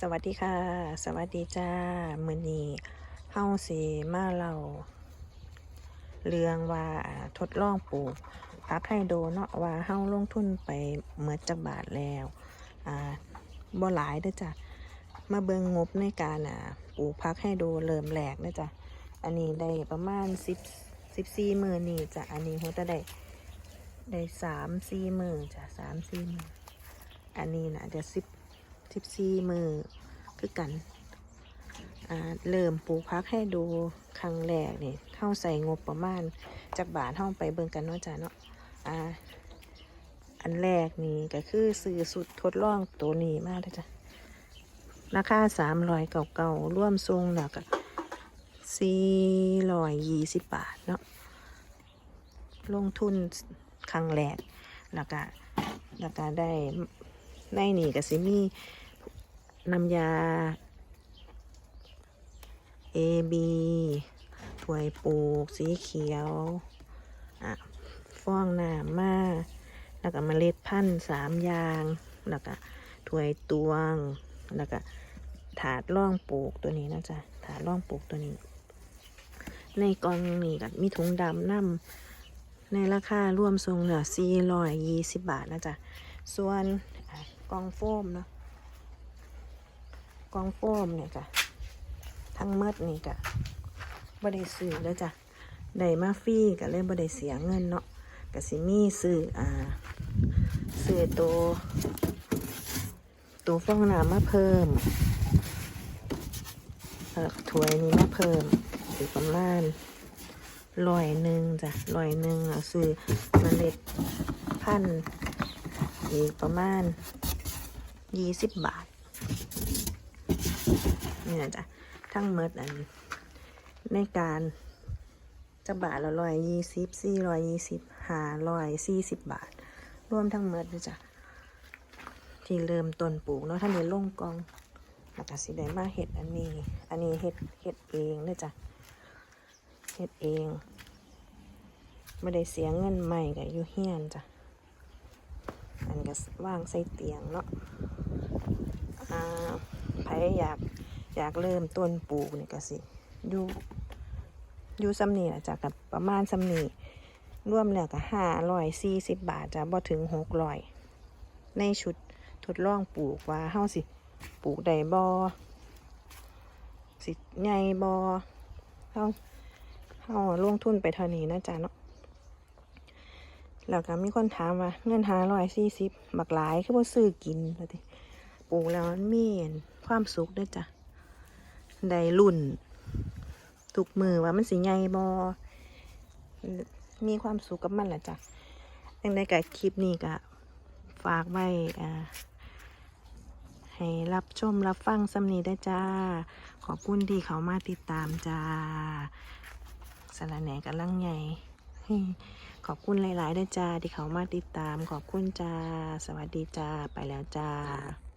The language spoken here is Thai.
สวัสดีค่ะ สวัสดีจ้ามือนี้เฮาสิมาเล่าเรื่องว่าทดลองปลูกพักไฮโดเนาะว่าเฮาลงทุนไปเมื่อจักบาทแล้วอ่าบ่หลายเด้อจ้ะมาเบิ่งงบในการอ่าปลูกพักไฮโดเริ่มแรกเด้อจ้ะอันนี้ได้ประมาณ10 14มื้อนี่จ้ะอันนี้หัวตะได้ได้3 4มื้อจ้ะ3 4มื้ออันนี้นะจะ10 สิบสี่มือคือกันเริ่มปลูกพักให้ดูครั้งแรกนี่เข้าใส่งบประมาณจากบาทเข้าไปเบิ่งกันเนาะจ้ะเนาะอ่าอันแรกนี่ก็คือซื้อสุดทดลองตัวนี้มากเลยจ้ะราคาสามร้อยเก่าเก่าๆร่วมทรงแล้วก็สี่ร้อยยี่สิบบาทเนาะลงทุนครั้งแรกแล้วก็แล้วก็ได้ในนี่ก็สิมี น้ำยา AB ถ้วยปลูกสีเขียวอะฟองน้ำมาแล้วก็เมล็ดพันธุ์สามอย่าง แล้วก็ถ้วยตวง แล้วก็ถาดร่องปลูกตัวนี้นะจ๊ะถาดร่องปลูกตัวนี้ ในกล่องนี้ก็มีถุงดำน้ำในราคารวมทรงเหลือ420 บาทนะจ๊ะ ส่วนกล่องโฟมเนาะ กองโฟมเนี่ยจ้ะทั้งหมดนี่กะบ่ได้ซื้อแล้วจ้ะได้มาฟรีก็เลยบ่ได้เสียเงินเนาะก็สิมีซื้ออ่าซื้อตัวตัวฟองน้ำมาเพิ่มแล้วก็ถ้วยนี้มาเพิ่มอีกประมาณร้อยหนึ่งจ้ะร้อยหนึ่งเอาซื้อเมล็ดพันธุ์อีกประมาณยี่สิบบาท นี่นะจ๊ะทั้งเมดอัน ในการจะบาทละร้อยยี่สิบสี่ร้อยยี่สิบห้าร้อยสี่สิบบาท รวมทั้งเมดเลยจ้ะที่เริ่มต้นปลูกเนาะท่านเดลงกองแล้วก็สิได้มาเห็ดอันนี้ อันนี้เห็ดเห็ดเองเลยจ้ะเห็ดเองไม่ได้เสียเงินใหม่กับยูเฮียนจ้ะอันก็ว่างใส่เตียงเนาะอ่า ใครอยากอยากเริ่มต้นปลูกนี่ก็สิอยู่อยู่ซ้ำนี่แหละจ้ะกับประมาณซ้ำนี่รวมแล้วก็ห้าร้อยสี่สิบบาทจ้ะบ่ถึงหกร้อยในชุดทดลองปลูกว่าเฮาสิปลูกได้บ่สิใหญ่บ่เฮาเฮาลงทุนไปเท่านี้นะจ๊ะเนาะแล้วก็มีคนถามว่าเงินห้าร้อยสี่สิบบักหลายคือบ่ซื้อกินว่าติปลูกแล้วมันมี ความสุขด้วยจ้ะได้รุ่นทุกมือว่ามันสิใหญ่บอมีความสุขกับมันแหละจ้ะยังได้กับคลิปนี้ก็ฝากไว้อ่าให้รับชมรับฟังสำนีได้จ้า ขอบคุณที่เขามาติดตามจ้าสารแหนกันลังใหญ่ขอบคุณหลาย ๆ ได้จ้าที่เขามาติดตาม ขอบคุณจ้า สวัสดีจ้า ไปแล้วจ้า